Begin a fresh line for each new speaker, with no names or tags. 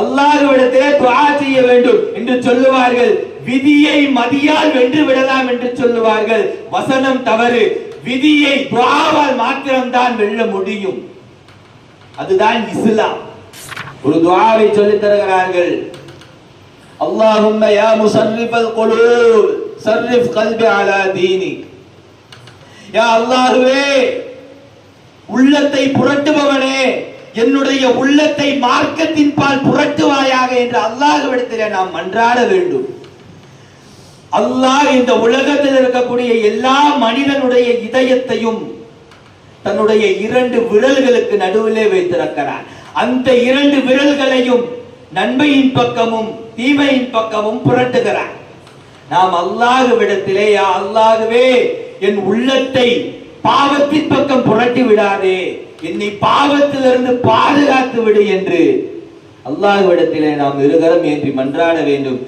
அல்லாஹ்விடத்திலே துஆ செய்ய வேண்டும் என்று சொல்லுவார்கள் விதியை மதியால் வென்று விடலாம் என்று சொல்லுவார்கள் வசனம் தவறு விதியை துஆவால் மாத்திரம்தான் வெல்ல முடியும் அதுதான் இஸ்லாம் ஒரு துஆவை சொல்லித் தருகிறார்கள் اللهم يا مصرف القلوب صرف قلبي على دينك யா அல்லாஹ்வே உள்ளத்தை புரட்டுபவனே என்னுடைய உள்ளத்தை மார்க்கத்தின் பால் புரட்டுவாயாக என்று அல்லாஹ்விடத்திலே நாம் மன்றாட வேண்டும். அல்லாஹ் இந்த உலகத்தில் இருக்கக்கூடிய எல்லா மனிதனுடைய இதயத்தையும் தன்னுடைய இரண்டு விரல்களுக்கு நடுவிலே வைத்திருக்கிறார் அந்த இரண்டு விரல்களையும் நன்மையின் பக்கமும் தீமையின் பக்கமும் புரட்டுகிறார் நாம் அல்லாஹ்விடத்திலே யா அல்லாஹ்வே என் உள்ளத்தை பாவத்தின் பக்கம் புரட்டி விடாதே. என்னை பாவத்திலிருந்து பாதுகாத்து விடு என்று. அல்லாஹ்விடத்திலே நாம் இருகரம் ஏற்றி மன்றாட வேண்டும்.